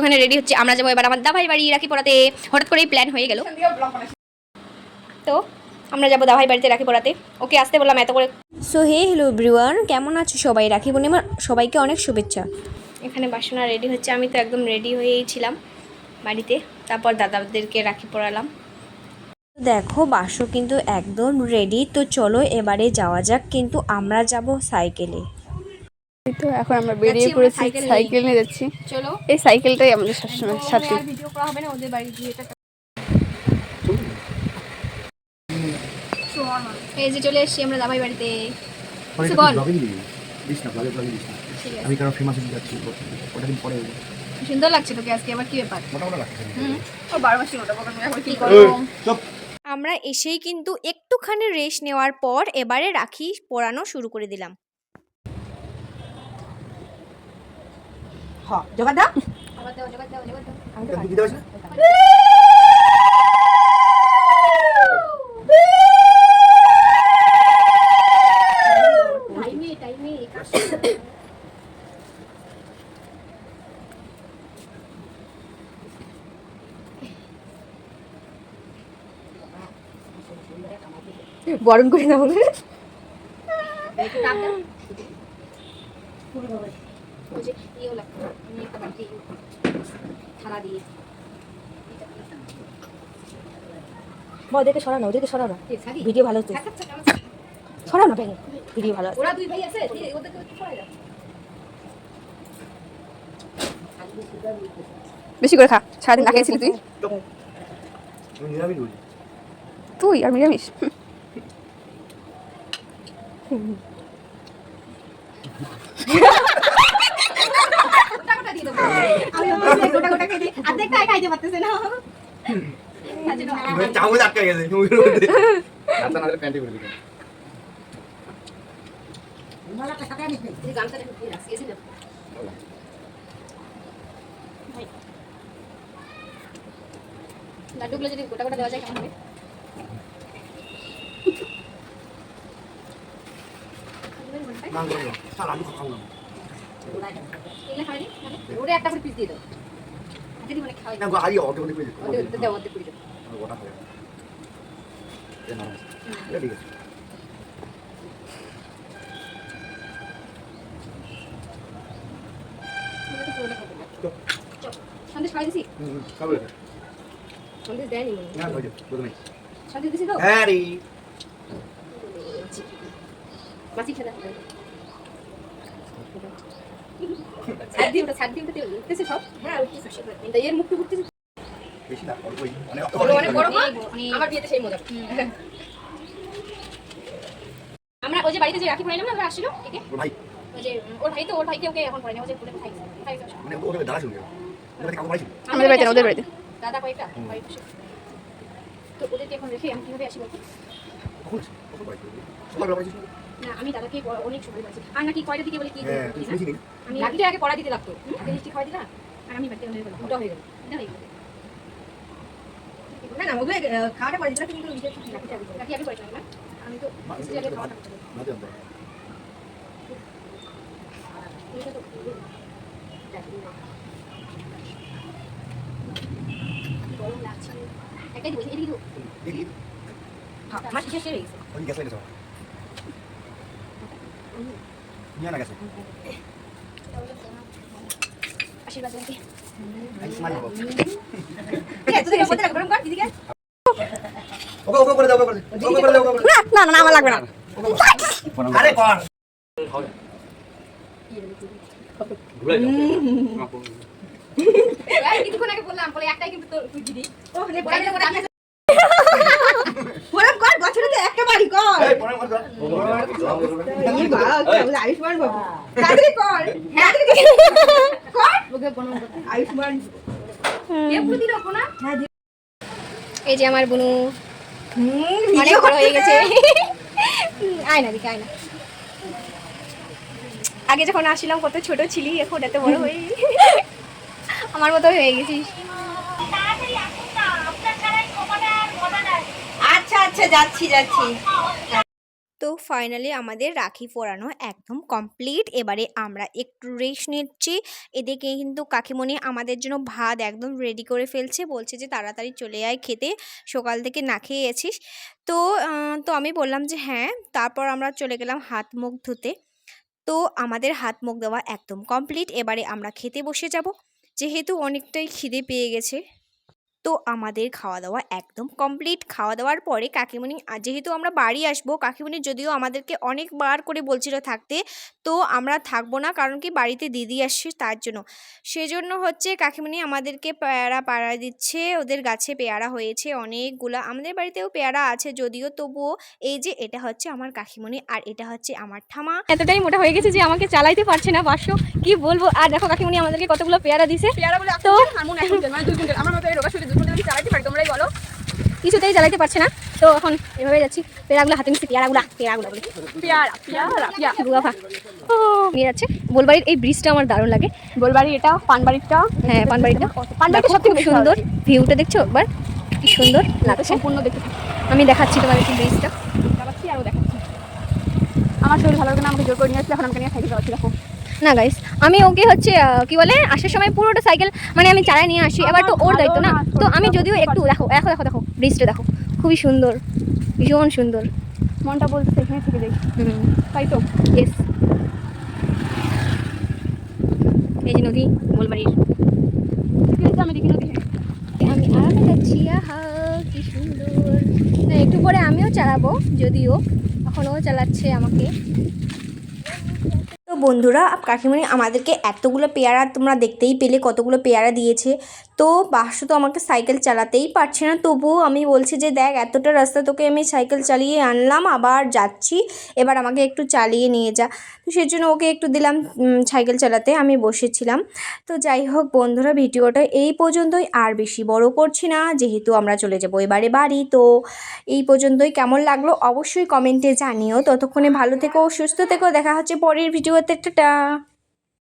ওখানে রেডি হচ্ছে। আমরা যাব এবার আমার দাভাই বাড়ি রাখি পড়াতে। হঠাৎ করেই প্ল্যান হয়ে গেল। তো আমরা যাব দাভাই বাড়িতে রাখি পড়াতে। ওকে আসতে বললাম এত করে। সো হে হ্যালো এভরিওয়ান কেমন আছো সবাই? রাখি পূর্ণিমার সবাইকে অনেক শুভেচ্ছা। এখানে বাসনা রেডি হচ্ছে। আমি তো একদম রেডি হয়েই ছিলাম বাড়িতে। তারপর দাদাদেরকে রাখি পরালাম দেখো বাসু কিন্তু একদম রেডি তো চলো এবারে যাওয়া যাক। কিন্তু আমরা যাব সাইকেলে তো এখন আমরা বেরিয়ে পড়েছি সাইকেল নিয়ে। যাচ্ছি। চলো। এই সাইকেলটাই আমাদের সবসময় সাথে। ভিডিও করা হবে না ওদের বাড়ি গিয়ে এই যে চলে এসেছি আমরা দাভাই বাড়িতে। আমি কারণ ফেমাস যাচ্ছি ওটা দিন পরে সুন্দর লাগছে তোকে আজকে আবার কি ব্যাপার? ও মাসি কি চুপ। আমরা এসেই কিন্তু একটুখানি রেস্ট নেওয়ার পর এবারে রাখি পরানো শুরু করে দিলাম। এটা দিতে পারছিস বরণ করে দেবো মা ওদেরকে সরাও না ওদেরকে সরাও না। ভিডিও ভালো হচ্ছে। সরাও না ভেঙে ভিডিও ভালো আছে। ওরা দুই ভাই আছে ওদেরকে একটু সরাই দাও। বেশি করে খা সারাদিন না খেয়েছিলি তুই? আমি তুই আর নিরামিষ? চামচ আটকে গেছে মুখের মধ্যে আচ্ছা না প্যান্টে করে দিতে লাড্ডুগুলো যদি গোটা গোটা দেওয়া যায় কেমন হবে না করো শালা আমি খাব না এগুলো খাওয়াই ওরে একটা করে পিস দিয়ে দাও। যদি মানে খাওয়াই না গো অর্ধেক অর্ধেক করে দিতে ওদের দেওয়া অর্ধেক করে দাও। গোটা খাবে এ না এটা ঠিক আছে। সন্দেশ খাওয়াই দিছি? হুম হুম, খাব এটা। সন্দেশ দেয়নি মনে না প্রথমে সন্দেশ দিছি তো? হ্যাঁ রে মাছি খেলা হবে দিয়ে ওটা ছাড় দিয়ে ওটা উঠতেছে সব। হ্যাঁ উঠতেছে এটা এর মুখটা উঠতেছে বেশি না অল্পই মানে অনেক বড় আমার বিয়েতে সেই মজা। আমরা ওই যে বাড়িতে যে রাখি পড়াইলাম না ওরা আসছিল একে? ভাই। ওই যে ওর ভাই তো ওর ভাইকে ওকে এখন পড়াই ওই যে মানে ওকে শুনবে। কাকু ভাই ছিল। আমাদের বাড়িতে ওদের বাড়িতে। দাদা কয়েকটা বাড়ি তো ওদেরকে এখন রেখে আমি কীভাবে আসি বলতো? কখন কখন না আমি দাদাকে অনেক সময় বলছি। আর নাকি কয়টা দিকে বলে কি হ্যাঁ আমি আগে পড়া দিতে লাগতো। আগে মিষ্টি খাওয়াই দিলাম আর আমি বাড়িতে হয়ে গেলাম ওটা হয়ে গেল এটা হয়ে গেল না না ওগুলো খাওয়াটা করে দিলাম কিন্তু নিজের রাখিটা আগে করে না আমি তো আগে খাওয়াটা গরম লাগছে একটাই দিব এদিকে দিব আমার শেষ হয়ে গেছে। নিয়ে না গেছে। না না না আমার লাগবে না। আরে কর। কিছুক্ষণ আগে বললাম বলে একটাই কিন্তু তুই দিদি ও রে বড় বড় আমি গরম কর বছরে তো একটা বাড়ি কর এই আয়ুষ্মান বাবু। তাড়াতাড়ি কর? কর? ওকে করতে আয়ুষ্মান। হ্যাঁ, এই যে আমার বুনু। অনেক বড় হয়ে গেছে। আয় না দিকে আয় না। আগে যখন আসছিলাম কত ছোট ছিলি এখন এত বড় হয়ে আমার মতো হয়ে গেছিস। আচ্ছা যাচ্ছি যাচ্ছি। তো ফাইনালি আমাদের রাখি পরানো একদম কমপ্লিট এবারে আমরা একটু রেস্ট নিচ্ছি। এদিকে কিন্তু কাকিমণি আমাদের জন্য ভাত একদম রেডি করে ফেলছে। বলছে যে তাড়াতাড়ি চলে আয় খেতে। সকাল থেকে না খেয়ে আছিস তো তো আমি বললাম যে হ্যাঁ তারপর আমরা চলে গেলাম হাত মুখ ধুতে। তো আমাদের হাত মুখ দেওয়া একদম কমপ্লিট এবারে আমরা খেতে বসে যাব। যেহেতু অনেকটাই খিদে পেয়ে গেছে। তো আমাদের খাওয়া দাওয়া একদম কমপ্লিট খাওয়া দাওয়ার পরে কাকিমণি যেহেতু আমরা বাড়ি আসব কাকিমণি যদিও আমাদেরকে অনেকবার করে বলছিল থাকতে তো আমরা থাকব না কারণ কি বাড়িতে দিদি আসছে তার জন্য। সেজন্য হচ্ছে কাকিমণি আমাদেরকে পেয়ারা পাড়া দিচ্ছে ওদের গাছে পেয়ারা হয়েছে অনেকগুলা। আমাদের বাড়িতেও পেয়ারা আছে যদিও তবুও এই যে এটা হচ্ছে আমার কাকিমণি আর এটা হচ্ছে আমার ঠামা এতটাই মোটা হয়ে গেছে যে আমাকে চালাইতে পারছে না পাঁচশো কি বলব? আর দেখো কাকিমণি আমাদেরকে কতগুলো পেয়ারা দিছে। পেয়ারা বলে তো হারমোন মানে দুই কুইন্টাল আমার মতো এই রোগা শরীরে দুই কুইন্টাল আমি চালাতে পারি তোমরাই বলো। কিছুতেই চালাইতে পারছে না। তো এখন এভাবে যাচ্ছি পেয়ারাগুলো হাতে নিচ্ছি পেয়ারাগুলা পেয়ারাগুলা বলে। পেয়ারা পেয়ারা পেয়ারা দুগাফা ও নিয়ে যাচ্ছে। বোলবাড়ির এই ব্রিজটা আমার দারুণ লাগে। বোলবাড়ি এটা পানবাড়িটা হ্যাঁ পানবাড়িটা পানবাড়িটা সব থেকে সুন্দর ভিউটা দেখছ? একবার কি সুন্দর লাগছে। সম্পূর্ণ দেখতে আমি দেখাচ্ছি তোমার তোমাদেরকে ব্রিজটা। চালাচ্ছি আরও দেখাচ্ছি। আমার শরীর ভালো লাগে না আমাকে জোর করে নিয়ে আসলে এখন আমাকে নিয়ে সাইকেল চালাচ্ছি দেখো। না গাইস আমি ওকে হচ্ছে কি বলে আসার সময় পুরোটা সাইকেল মানে আমি চালাই নিয়ে আসি এবার তো ওর দায়িত্ব না। তো আমি যদিও একটু দেখো দেখো দেখো দেখো ব্রিজটা দেখো খুবই সুন্দর ভীষণ সুন্দর। মনটা বলতেছে এখানে থেকে যাই। হুম। তাই তো? ইয়েস এই যে নদী গোলবাড়ির আমি দেখি নদী আমি আরামে যাচ্ছি আহা কি সুন্দর। একটু পরে আমিও চালাবো যদিও এখন ও চালাচ্ছে আমাকে। বন্ধুরা কাকিমণি আমাদেরকে এতগুলো পেয়ারা তোমরা দেখতেই পেলে কতগুলো পেয়ারা দিয়েছে। তো বাসু তো আমাকে সাইকেল চালাতেই পারছে না। তবুও আমি বলছি যে, দেখ, এতটা রাস্তা তোকে আমি সাইকেল চালিয়ে আনলাম, আবার যাচ্ছি। এবার আমাকে একটু চালিয়ে নিয়ে যা। তো সেই জন্য ওকে একটু দিলাম সাইকেল চালাতে। আমি বসেছিলাম। তো যাই হোক বন্ধুরা, ভিডিওটা এই পর্যন্তই। আর বেশি বড় করছি না, যেহেতু আমরা চলে যাব এবারে বাড়ি। তো এই পর্যন্তই। কেমন লাগল অবশ্যই কমেন্টে জানিও। ততক্ষণে ভালো থেকো, সুস্থ থেকো। দেখা হচ্ছে পরের ভিডিওতে। টাটা।